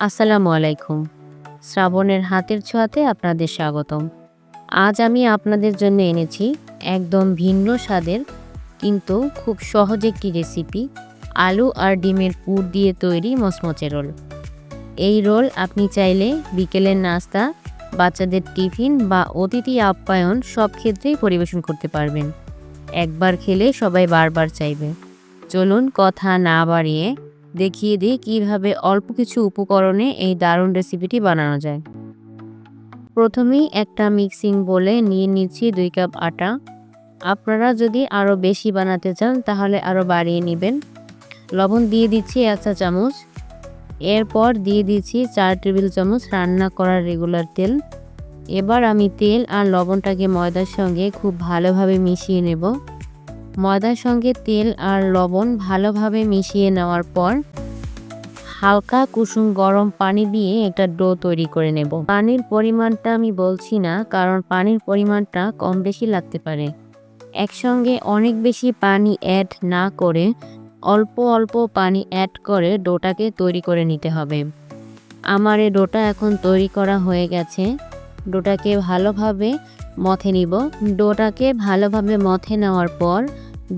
আসসালামু আলাইকুম। শ্রাবণের হাতের ছোঁয়াতে আপনাদের স্বাগতম। আজ আমি আপনাদের জন্য এনেছি একদম ভিন্ন স্বাদের কিন্তু খুব সহজ একটি রেসিপি, আলু আর ডিমের পুর দিয়ে তৈরি মচমচে রোল। এই রোল আপনি চাইলে বিকেলের নাস্তা, বাচ্চাদের টিফিন বা অতিথি আপ্যায়ন সব ক্ষেত্রেই পরিবেশন করতে পারবেন। একবার খেলে সবাই বারবার চাইবে। চলুন কথা না বাড়িয়ে দেখিয়ে দিই কীভাবে অল্প কিছু উপকরণে এই দারুণ রেসিপিটি বানানো যায়। প্রথমেই একটা মিক্সিং বলে নিয়ে নিচ্ছি দুই কাপ আটা। আপনারা যদি আরও বেশি বানাতে চান, তাহলে আরও বাড়িয়ে নেবেন। লবণ দিয়ে দিচ্ছি এক চা চামচ। এরপর দিয়ে দিচ্ছি চার টেবিল চামচ রান্না করার রেগুলার তেল। এবার আমি তেল আর লবণটাকে ময়দার সঙ্গে খুব ভালোভাবে মিশিয়ে নেব। ময়দার সঙ্গে তেল আর লবণ ভালোভাবে মিশিয়ে নেওয়ার পর হালকা কুসুম গরম পানি দিয়ে একটা ডো তৈরি করে নেব। পানির পরিমাণটা আমি বলছি না, কারণ পানির পরিমাণটা কম বেশি লাগতে পারে। একসঙ্গে অনেক বেশি পানি অ্যাড না করে অল্প অল্প পানি অ্যাড করে ডোটাকে তৈরি করে নিতে হবে। আমার এই ডোটা এখন তৈরি করা হয়ে গেছে। ডোটাকে ভালোভাবে মথে নিব। ডোটাকে ভালোভাবে মথে নেওয়ার পর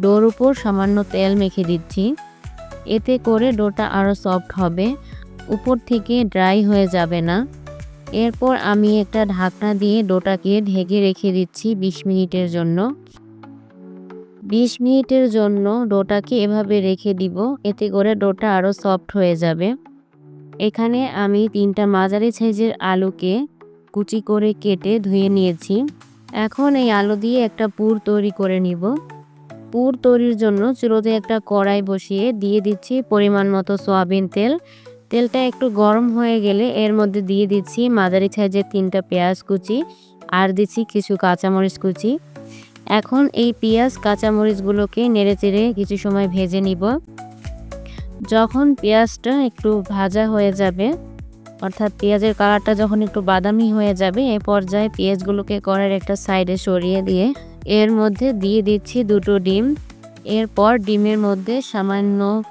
ডোর উপর সামান্য তেল মেখে দিচ্ছি। এতে করে ডোটা আরও সফট হবে। উপর থেকে ড্রাই হয়ে যাবে না। এরপর আমি একটা ঢাকনা দিয়ে ডোটাকে ঢেকে রেখে দিচ্ছি বিশ মিনিটের জন্য। বিশ মিনিটের জন্য ডোটাকে এভাবে রেখে দিব, এতে করে ডোটা আরও সফট হয়ে যাবে। এখানে আমি তিনটা মাঝারি সাইজের আলুকে কুচি করে কেটে ধুয়ে নিয়েছি। এখন এই আলু দিয়ে একটা পুর তৈরি করে নিব। পুর তৈরির জন্য চুলোতে একটা কড়াই বসিয়ে দিয়ে দিচ্ছি পরিমাণ মতো সয়াবিন তেল। তেলটা একটু গরম হয়ে গেলে এর মধ্যে দিয়ে দিচ্ছি মাদারি সাইজের তিনটা পেঁয়াজ কুচি আর দিচ্ছি কিছু কাঁচামরিচ কুচি। এখন এই পেঁয়াজ, কাঁচামরিচগুলোকে নেড়ে চেড়ে কিছু সময় ভেজে নিব। যখন পেঁয়াজটা একটু ভাজা হয়ে যাবে, অর্থাৎ পেঁয়াজের কালারটা যখন একটু বাদামি হয়ে যাবে, এ পর্যায়ে পেঁয়াজগুলোকে কড়ার একটা সাইডে সরিয়ে দিয়ে এর মধ্যে দিয়ে দিচ্ছি দুটো ডিম। এরপর ডিমের মধ্যে সামান্য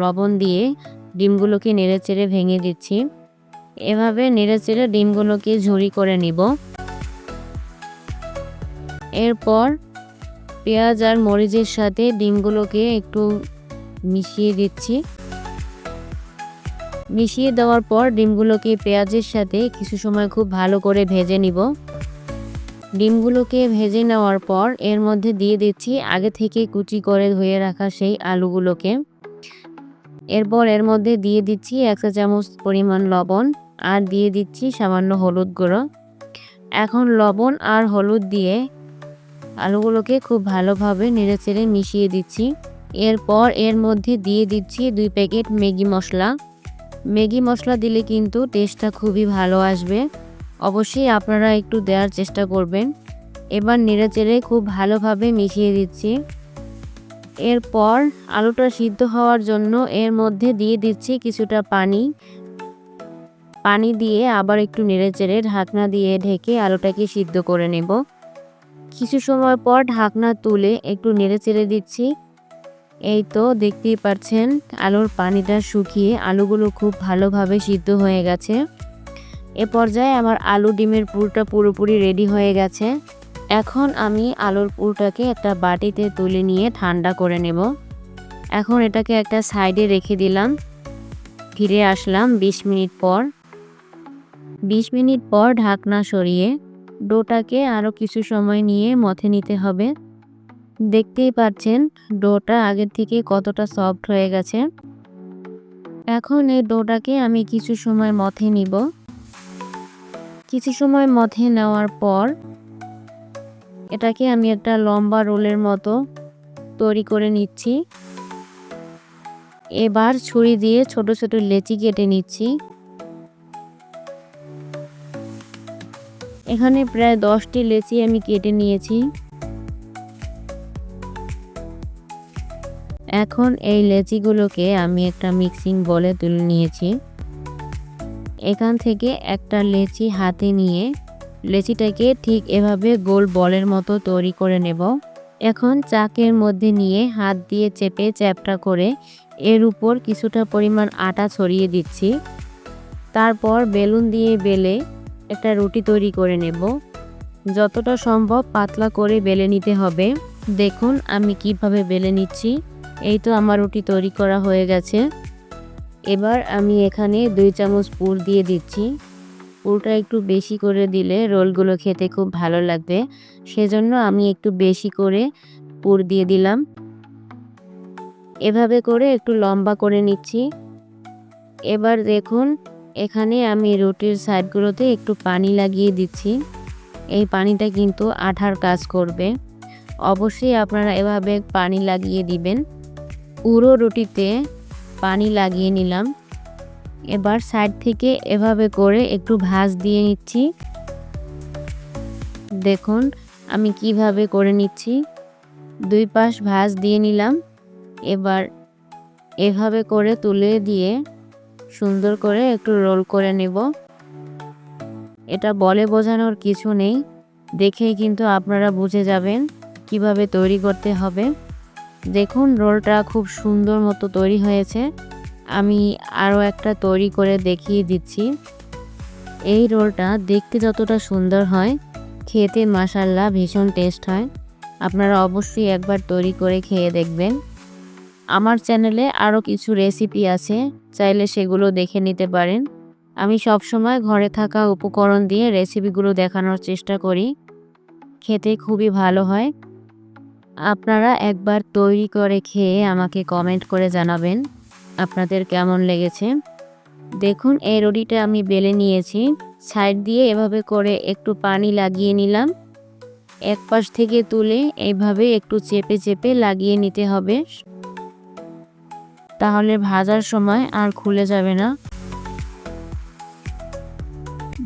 লবণ দিয়ে ডিমগুলোকে নেড়েচেড়ে ভেঙে দিচ্ছি। এভাবে নেড়েচেড়ে ডিমগুলোকে ঝুরি করে নিব। এরপর পেঁয়াজ আর মরিচের সাথে ডিমগুলোকে একটু মিশিয়ে দিচ্ছি। মিশিয়ে দেওয়ার পর ডিমগুলোকে পেঁয়াজের সাথে কিছু সময় খুব ভালো করে ভেজে নিব। ডিমগুলোকে ভেজে নেওয়ার পর এর মধ্যে দিয়ে দিচ্ছি আগে থেকে কুচি করে ধুয়ে রাখা সেই আলুগুলোকে। এরপর এর মধ্যে দিয়ে দিচ্ছি এক চা চামচ পরিমাণ লবণ আর দিয়ে দিচ্ছি সামান্য হলুদ গুঁড়ো। এখন লবণ আর হলুদ দিয়ে আলুগুলোকে খুব ভালোভাবে নেড়েচেড়ে মিশিয়ে দিচ্ছি। এরপর এর মধ্যে দিয়ে দিচ্ছি দুই packet Maggi masala. Maggi masala দিলে কিন্তু টেস্টটা খুবই ভালো আসবে। অবশ্যই আপনারা একটু দেওয়ার চেষ্টা করবেন। এবার নেড়েচেড়ে খুব ভালোভাবে মিশিয়ে দিচ্ছি। এরপর আলুটা সিদ্ধ হওয়ার জন্য এর মধ্যে দিয়ে দিচ্ছি কিছুটা পানি। পানি দিয়ে আবার একটু নেড়েচেড়ে ঢাকনা দিয়ে ঢেকে আলুটাকে সিদ্ধ করে নেব। কিছু সময় পর ঢাকনা তুলে একটু নেড়েচেড়ে দিচ্ছি। এই তো দেখতেই পাচ্ছেন, আলুর পানিটা শুকিয়ে আলুগুলো খুব ভালোভাবে সিদ্ধ হয়ে গেছে। এ পর্যায়ে আমার আলু ডিমের পুরটা পুরোপুরি রেডি হয়ে গেছে। এখন আমি আলুর পুরটাকে একটা বাটিতে তুলে নিয়ে ঠান্ডা করে নেব। এখন এটাকে একটা সাইডে রেখে দিলাম। ফিরে আসলাম ২০ মিনিট পর। ২০ মিনিট পর ঢাকনা সরিয়ে ডোটাকে আরও কিছু সময় নিয়ে মথে নিতে হবে। দেখতেই পাচ্ছেন, ডোটা আগের থেকে কতটা সফট হয়ে গেছে। এখন এই ডোটাকে আমি কিছু সময় মথে নিব। কিছু সময় মথে নেওয়ার পর এটাকে আমি একটা লম্বা রোলের মতো তৈরি করে নিচ্ছি। এবার ছুরি দিয়ে ছোট ছোট লেচি কেটে নিচ্ছি। এখানে প্রায় দশটি লেচি আমি কেটে নিয়েছি। এখন এই লেচিগুলোকে আমি একটা মিক্সিং বলে তুলে নিয়েছি। এখান থেকে একটা লেচি হাতে নিয়ে লেচিটাকে ঠিক এভাবে গোল বলের মতো তৈরি করে নেব। এখন চাকের মধ্যে নিয়ে হাত দিয়ে চেপে চ্যাপটা করে এর উপর কিছুটা পরিমাণ আটা ছড়িয়ে দিচ্ছি। তারপর বেলুন দিয়ে বেলে একটা রুটি তৈরি করে নেব। যতটা সম্ভব পাতলা করে বেলে নিতে হবে। দেখুন আমি কীভাবে বেলে নিচ্ছি। এই তো আমার রুটি তৈরি করা হয়ে গেছে। এবার আমি এখানে দুই চামচ পুর দিয়ে দিচ্ছি। পুরটা একটু বেশি করে দিলে রোলগুলো খেতে খুব ভালো লাগবে। সেজন্য আমি একটু বেশি করে পুর দিয়ে দিলাম। এভাবে করে একটু লম্বা করে নিচ্ছি। এবার দেখুন, এখানে আমি রুটির সাইডগুলোতে একটু পানি লাগিয়ে দিচ্ছি। এই পানিটা কিন্তু আঠার কাজ করবে। অবশ্যই আপনারা এভাবে পানি লাগিয়ে দিবেন। পুরো রুটিতে পানি লাগিয়ে নিলাম। এবার সাইড থেকে এভাবে করে একটু ভাঁজ দিয়ে নিচ্ছি। দেখুন, আমি কীভাবে করে নিচ্ছি। দুই পাশ ভাঁজ দিয়ে নিলাম। এবার এভাবে করে তুলে দিয়ে সুন্দর করে একটু রোল করে নেব। এটা বলে বোঝানোর কিছু নেই। দেখেই কিন্তু আপনারা বুঝে যাবেন কীভাবে তৈরি করতে হবে। দেখুন, রোলটা খুব সুন্দর মতো তৈরি হয়েছে। আমি আরও একটা তৈরি করে দেখিয়ে দিচ্ছি। এই রোলটা দেখতে যতটা সুন্দর হয়, খেতে মাসাল্লা ভীষণ টেস্ট হয়। আপনারা অবশ্যই একবার তৈরি করে খেয়ে দেখবেন। আমার চ্যানেলে আরও কিছু রেসিপি আছে, চাইলে সেগুলো দেখে নিতে পারেন। আমি সবসময় ঘরে থাকা উপকরণ দিয়ে রেসিপিগুলো দেখানোর চেষ্টা করি। খেতে খুবই ভালো হয়। আপনারা একবার তৈরি করে খেয়ে আমাকে কমেন্ট করে জানাবেন, আপনাদের কেমন লেগেছে। দেখুন, এই রুটিটা আমি বেলে নিয়েছি সাইড দিয়ে এভাবে করে একটু পানি লাগিয়ে নিলাম। এক পাশ থেকে তুলে এইভাবে একটু চেপে চেপে লাগিয়ে নিতে হবে। তাহলে ভাজার সময় আর খুলে যাবে না।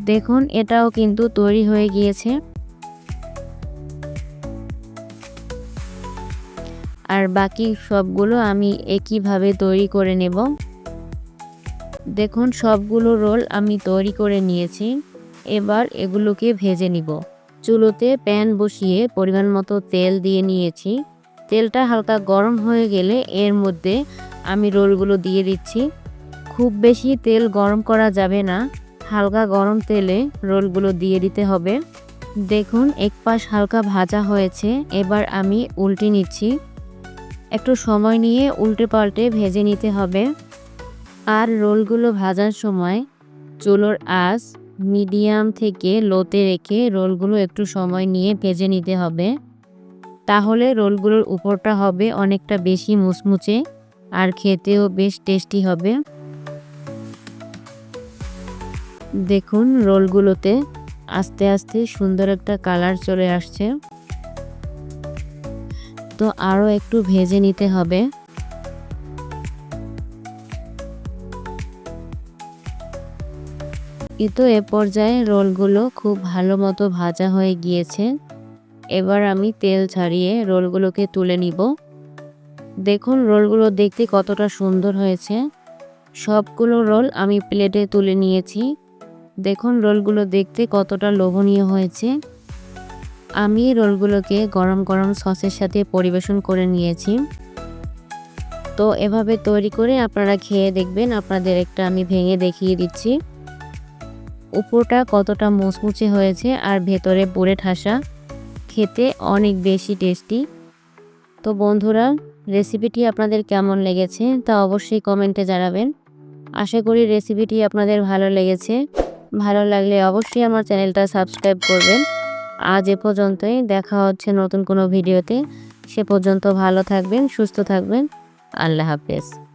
দেখুন, এটাও কিন্তু তৈরি হয়ে গিয়েছে। আর বাকি সবগুলো আমি একইভাবে তৈরি করে নেব। দেখুন, সবগুলো রোল আমি তৈরি করে নিয়েছি। এবার এগুলোকে ভেজে নিব। চুলোতে প্যান বসিয়ে পরিমাণ মতো তেল দিয়ে নিয়েছি। তেলটা হালকা গরম হয়ে গেলে এর মধ্যে আমি রোলগুলো দিয়ে দিচ্ছি। খুব বেশি তেল গরম করা যাবে না। হালকা গরম তেলে রোলগুলো দিয়ে দিতে হবে। দেখুন এক পাশ হালকা ভাজা হয়েছে। এবার আমি উল্টে নিচ্ছি। একটু সময় নিয়ে উল্টে পাল্টে ভেজে নিতে হবে। আর রোলগুলো ভাজার সময় চুলোর আঁচ মিডিয়াম থেকে লোতে রেখে রোলগুলো একটু সময় নিয়ে ভেজে নিতে হবে। তাহলে রোলগুলোর উপরটা হবে অনেকটা বেশি মুচমুচে আর খেতেও বেশ টেস্টি হবে। দেখুন রোলগুলোতে আস্তে আস্তে সুন্দর একটা কালার চলে আসছে। তো আরও একটু ভেজে নিতে হবে। কিন্তু এ পর্যায়ে রোলগুলো খুব ভালো মতো ভাজা হয়ে গিয়েছে। এবার আমি তেল ছাড়িয়ে রোলগুলোকে তুলে নিব। দেখুন, রোলগুলো দেখতে কতটা সুন্দর হয়েছে। সবগুলো রোল আমি প্লেটে তুলে নিয়েছি। দেখুন, রোলগুলো দেখতে কতটা লোভনীয় হয়েছে। আমি রোলগুলোকে গরম গরম সসের সাথে পরিবেশন করে নিয়েছি। তো এভাবে তৈরি করে আপনারা খেয়ে দেখবেন, আপনাদের একটা আমি ভেঙে দেখিয়ে দিচ্ছি। উপরটা কতটা মুচমুচে হয়েছে আর ভেতরে পুরে ঠাসা, খেতে অনেক বেশি টেস্টি। তো বন্ধুরা, রেসিপিটি আপনাদের কেমন লেগেছে তা অবশ্যই কমেন্টে জানাবেন। আশা করি রেসিপিটি আপনাদের ভালো লেগেছে। ভালো লাগলে অবশ্যই আমার চ্যানেলটা সাবস্ক্রাইব করবেন। আজ এ পর্যন্তই। দেখা হচ্ছে নতুন কোনো ভিডিওতে। সে পর্যন্ত ভালো থাকবেন, সুস্থ থাকবেন। আল্লাহ হাফেজ।